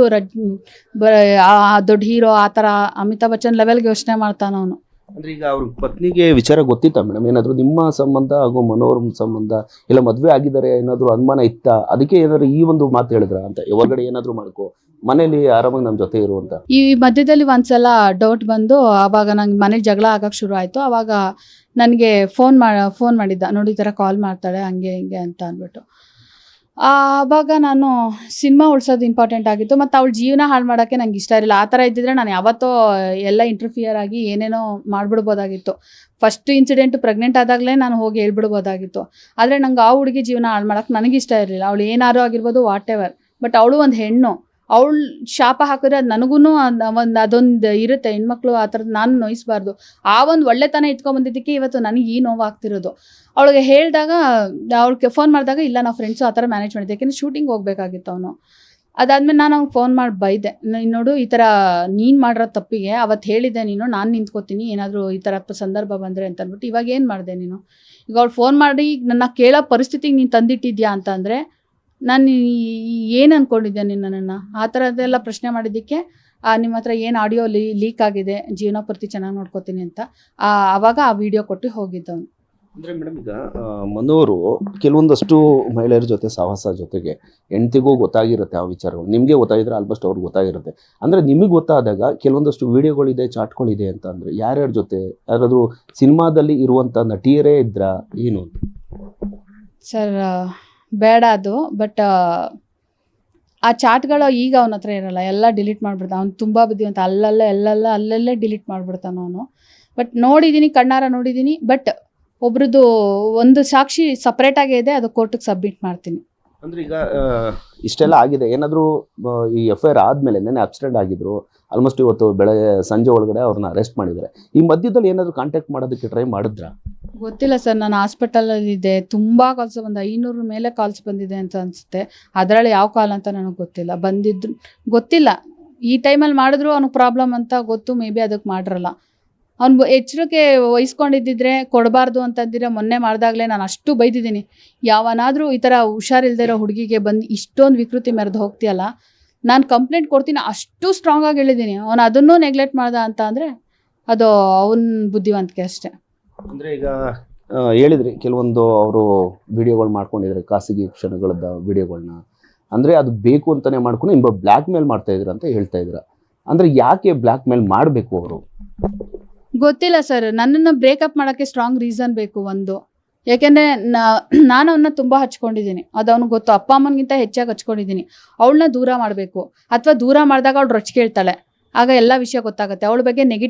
ದೊಡ್ಡ ಹೀರೋ ಆ ಥರ ಅಮಿತಾಬ್ ಬಚ್ಚನ್ ಲೆವೆಲ್ಗೆ ಯೋಚನೆ ಮಾಡ್ತಾನ ಅವನು. ಅಂದ್ರೆ ಈಗ ಅವ್ರ ಪತ್ನಿಗೆ ವಿಚಾರ ಗೊತ್ತಿತ್ತ ಮೇಡಮ್? ಏನಾದ್ರು ನಿಮ್ಮ ಸಂಬಂಧ ಹಾಗೂ ಮನೋರ್ ಸಂಬಂಧ, ಇಲ್ಲ ಮದ್ವೆ ಆಗಿದ್ದಾರೆ, ಏನಾದ್ರು ಅನುಮಾನ ಇತ್ತ? ಅದಕ್ಕೆ ಏನಾದ್ರು ಈ ಒಂದು ಮಾತು ಹೇಳಿದ್ರ ಅಂತ? ಹೊರಗಡೆ ಏನಾದ್ರು ಮಾಡ್ಕೋ. ಮನೇಲಿ ಆರಾಮಾಗಿ ನಮ್ ಜೊತೆ ಇರುವಂತ ಈ ಮಧ್ಯದಲ್ಲಿ ಒಂದ್ಸಲ ಡೌಟ್ ಬಂದು ಅವಾಗ ನಂಗೆ ಮನೇಲಿ ಜಗಳ ಆಗಕ್ಕೆ ಶುರು ಆಯ್ತು. ಅವಾಗ ನನಗೆ ಫೋನ್ ಫೋನ್ ಮಾಡಿದ್ದ. ನೋಡಿ ಥರ ಕಾಲ್ ಮಾಡ್ತಾಳೆ, ಹಂಗೆ, ಹಿಂಗೆ ಅಂತ ಅಂದ್ಬಿಟ್ಟು. ಆವಾಗ ನಾನು ಸಿನಿಮಾ ಉಳ್ಸೋದು ಇಂಪಾರ್ಟೆಂಟ್ ಆಗಿತ್ತು. ಮತ್ತು ಅವಳ ಜೀವನ ಹಾಳು ಮಾಡೋಕ್ಕೆ ನಂಗೆ ಇಷ್ಟ ಇರಲಿಲ್ಲ. ಆ ಥರ ಇದ್ದಿದ್ರೆ ನಾನು ಯಾವತ್ತೋ ಎಲ್ಲ ಇಂಟರ್ಫಿಯರ್ ಆಗಿ ಏನೇನೋ ಮಾಡಿಬಿಡ್ಬೋದಾಗಿತ್ತು. ಫಸ್ಟ್ ಇನ್ಸಿಡೆಂಟ್ ಪ್ರೆಗ್ನೆಂಟ್ ಆದಾಗಲೇ ನಾನು ಹೋಗಿ ಹೇಳ್ಬಿಡ್ಬೋದಾಗಿತ್ತು. ಆದರೆ ನಂಗೆ ಆ ಹುಡುಗಿ ಜೀವನ ಹಾಳು ಮಾಡೋಕ್ಕೆ ನನಗಿಷ್ಟ ಇರಲಿಲ್ಲ. ಅವಳು ಏನಾರು ಆಗಿರ್ಬೋದು ವಾಟ್ ಎವರ್ ಬಟ್ ಅವಳು ಒಂದು ಹೆಣ್ಣು. ಅವಳು ಶಾಪ ಹಾಕಿದ್ರೆ ನನಗೂ ಒಂದು ಅದೊಂದು ಇರುತ್ತೆ ಹೆಣ್ಮಕ್ಳು ಆ ಥರದ್ದು ನಾನು ನೋಯಿಸ್ಬಾರ್ದು. ಆ ಒಂದು ಒಳ್ಳೆತನ ಇಟ್ಕೊಂಬಂದಿದ್ದಕ್ಕೆ ಇವತ್ತು ನನಗೆ ಈ ನೋವಾಗ್ತಿರೋದು. ಅವಳಿಗೆ ಹೇಳಿದಾಗ, ಅವಳಿಗೆ ಫೋನ್ ಮಾಡಿದಾಗ, ಇಲ್ಲ ನಾವು ಫ್ರೆಂಡ್ಸು ಆ ಥರ ಮ್ಯಾನೇಜ್ ಮಾಡಿದ್ದೆ ಯಾಕೆಂದರೆ ಶೂಟಿಂಗ್ ಹೋಗ್ಬೇಕಾಗಿತ್ತು ಅವನು. ಅದಾದಮೇಲೆ ನಾನು ಅವ್ನಿಗೆ ಫೋನ್ ಮಾಡಿ ಬೈದೆ. ನೀನು ನೋಡು, ಈ ಥರ ನೀನು ಮಾಡಿರೋ ತಪ್ಪಿಗೆ ಅವತ್ತು ಹೇಳಿದ್ದೆ ನೀನು, ನಾನು ನಿಂತ್ಕೋತೀನಿ, ಏನಾದರೂ ಈ ಥರ ಸಂದರ್ಭ ಬಂದರೆ ಅಂತ ಅಂದ್ಬಿಟ್ಟು ಇವಾಗ ಏನು ಮಾಡಿದೆ ನೀನು? ಈಗ ಅವ್ಳು ಫೋನ್ ಮಾಡಿ ನನ್ನ ಕೇಳೋ ಪರಿಸ್ಥಿತಿಗೆ ನೀನು ತಂದಿಟ್ಟಿದ್ಯಾ? ಅಂತ ಅಂದರೆ ನಾನು ಏನು ಅನ್ಕೊಂಡಿದ್ದೆ ನೀನು ನನ್ನನ್ನು? ಆ ಥರದ್ದೆಲ್ಲ ಪ್ರಶ್ನೆ ಮಾಡಿದ್ದಕ್ಕೆ ನಿಮ್ಮ ಹತ್ರ ಏನು ಆಡಿಯೋ ಲೀ ಲೀಕ್ ಆಗಿದೆ ಜೀವನ ಪೂರ್ತಿ ಚೆನ್ನಾಗಿ ನೋಡ್ಕೋತೀನಿ ಅಂತ ಆವಾಗ ಆ ವಿಡಿಯೋ ಕೊಟ್ಟು ಹೋಗಿದ್ದವನು ಅಂದ್ರೆ ಮೇಡಮ್ ಈಗ ಮನೋರು ಕೆಲವೊಂದಷ್ಟು ಮಹಿಳೆಯರ ಜೊತೆ ಸಾಹಸ ಜೊತೆಗೆ ಹೆಂಡತಿಗೂ ಗೊತ್ತಾಗಿರುತ್ತೆ ಆ ವಿಚಾರಗಳು. ನಿಮಗೆ ಗೊತ್ತಾಗಿದ್ರೆ ಆಲ್ಮೋಸ್ಟ್ ಅವ್ರಿಗೆ ಗೊತ್ತಾಗಿರುತ್ತೆ. ಅಂದ್ರೆ ನಿಮಗೆ ಗೊತ್ತಾದಾಗ ಕೆಲವೊಂದಷ್ಟು ವಿಡಿಯೋಗಳಿದೆ ಚಾಟ್ಗಳಿದೆ ಅಂತ ಅಂದ್ರೆ ಯಾರ್ಯಾರ ಜೊತೆ ಯಾರಾದ್ರೂ ಸಿನಿಮಾದಲ್ಲಿ ಇರುವಂತ ನಟಿಯರೇ ಇದ್ರ ಏನು ಸರ್ ಬೇಡ ಅದು ಬಟ್ ಆ ಚಾಟ್ಗಳು ಈಗ ಅವನ ಹತ್ರ ಇರಲ್ಲ. ಎಲ್ಲ ಡಿಲೀಟ್ ಮಾಡಿಬಿಡ್ತಾನೆ. ಅವ್ನು ತುಂಬ ಬುದ್ಧಿವಂತ. ಅಲ್ಲಲ್ಲ, ಎಲ್ಲೆಲ್ಲ, ಅಲ್ಲಲ್ಲೇ ಡಿಲೀಟ್ ಮಾಡಿಬಿಡ್ತಾನೆ ಅವನು. ಬಟ್ ನೋಡಿದ್ದೀನಿ ಕಣ್ಣಾರ ನೋಡಿದ್ದೀನಿ ಬಟ್ ಒಬ್ರದ್ದು ಒಂದು ಸಾಕ್ಷಿ ಸಪ್ರೇಟಾಗೇ ಇದೆ, ಅದು ಕೋರ್ಟಿಗೆ ಸಬ್ಮಿಟ್ ಮಾಡ್ತೀನಿ. ಅಂದ್ರೆ ಈಗ ಇಷ್ಟೆಲ್ಲ ಆಗಿದೆ. ಏನಾದರೂ ಈ ಎಫ್ ಐ ಆರ್ ಆದ್ಮೇಲೆ ನೆನೆ ಅಬ್ಸ್ಟೆಂಡ್ ಆಗಿದ್ರು ಆಲ್ಮೋಸ್ಟ್ ಇವತ್ತು ಬೆಳಗ್ಗೆ ಸಂಜೆ ಒಳಗಡೆ ಅವ್ರನ್ನ ಅರೆಸ್ಟ್ ಮಾಡಿದ್ದಾರೆ. ಈ ಮಧ್ಯದಲ್ಲಿ ಏನಾದರೂ ಕಾಂಟ್ಯಾಕ್ಟ್ ಮಾಡೋದಕ್ಕೆ ಟ್ರೈ ಮಾಡಿದ್ರಾ? ಗೊತ್ತಿಲ್ಲ ಸರ್, ನಾನು ಹಾಸ್ಪಿಟಲಲ್ಲಿ ಇದೆ ತುಂಬ ಕಾಲ್ಸ್ ಬಂದ. ಐನೂರ ಮೇಲೆ ಕಾಲ್ಸ್ ಬಂದಿದೆ ಅಂತ ಅನಿಸುತ್ತೆ. ಅದರಲ್ಲಿ ಯಾವ ಕಾಲ್ ಅಂತ ನನಗೆ ಗೊತ್ತಿಲ್ಲ. ಬಂದಿದ್ರು, ಗೊತ್ತಿಲ್ಲ. ಈ ಟೈಮಲ್ಲಿ ಮಾಡಿದ್ರು ಅವ್ನಿಗೆ ಪ್ರಾಬ್ಲಮ್ ಅಂತ ಗೊತ್ತು. ಮೇ ಬಿ ಅದಕ್ಕೆ ಮಾಡಿರಲ್ಲ. ಅವ್ನು ಎಚ್ಚರಿಕೆ ವಹಿಸ್ಕೊಂಡಿದ್ದಿದ್ರೆ ಕೊಡಬಾರ್ದು ಅಂತಂದಿದ್ರೆ ಮೊನ್ನೆ ಮಾಡಿದಾಗಲೇ ನಾನು ಅಷ್ಟು ಬೈದಿದ್ದೀನಿ. ಯಾವನಾದರೂ ಈ ಥರ ಹುಷಾರಿಲ್ದೇ ಇರೋ ಹುಡುಗಿಗೆ ಬಂದು ಇಷ್ಟೊಂದು ವಿಕೃತಿ ಮೆರೆದು ಹೋಗ್ತೀಯಲ್ಲ, ನಾನು ಕಂಪ್ಲೇಂಟ್ ಕೊಡ್ತೀನಿ. ಅಷ್ಟು ಸ್ಟ್ರಾಂಗ್ ಆಗಿ ಹೇಳಿದ್ದೀನಿ. ಅವನು ಅದನ್ನೂ ನೆಗ್ಲೆಕ್ಟ್ ಮಾಡ್ದ ಅಂತ ಅಂದರೆ ಅದು ಅವನ ಬುದ್ಧಿವಂತಿಕೆ ಅಷ್ಟೇ. ಅಂದ್ರೆ ಈಗ ಹೇಳಿದ್ರಿ, ಕೆಲವೊಂದು ಅವರು ವಿಡಿಯೋಗಳು ಮಾಡ್ಕೊಂಡಿದ್ದಾರೆ ಖಾಸಗಿ ಕ್ಷಣಗಳದ ವಿಡಿಯೋಗಳನ್ನ ಅಂದ್ರೆ ಅದು ಬೇಕು ಅಂತಾನೆ ಮಾಡ್ಕೊಂಡು ಇನ್ನು ಬ್ಲ್ಯಾಕ್ ಮೇಲ್ ಮಾಡ್ತಾ ಇದ್ರು ಅಂತ ಹೇಳ್ತಾ ಇದ್ರ. ಅಂದ್ರೆ ಯಾಕೆ ಬ್ಲ್ಯಾಕ್ ಮೇಲ್ ಮಾಡಬೇಕು ಅವರು? ಗೊತ್ತಿಲ್ಲ ಸರ್ ನನ್ನನ್ನು ಬ್ರೇಕಪ್ ಮಾಡೋಕ್ಕೆ ಸ್ಟ್ರಾಂಗ್ ರೀಸನ್ ಬೇಕು ಒಂದು. ಯಾಕೆಂದರೆ ನಾನು ಅವನ್ನ ತುಂಬ ಹಚ್ಕೊಂಡಿದ್ದೀನಿ. ಅದು ಅವ್ನಿಗೆ ಗೊತ್ತು. ಅಪ್ಪ ಅಮ್ಮನಿಗಿಂತ ಹೆಚ್ಚಾಗಿ ಹಚ್ಕೊಂಡಿದ್ದೀನಿ. ಅವಳನ್ನ ದೂರ ಮಾಡಬೇಕು. ಅಥವಾ ದೂರ ಮಾಡಿದಾಗ ಅವಳು ರೊಚ್ಚ ಕೇಳ್ತಾಳೆ ಆಗ ಎಲ್ಲ ವಿಷಯ ಗೊತ್ತಾಗುತ್ತೆ. ಅವಳ ಬಗ್ಗೆ ನೆಗೆಟಿವ್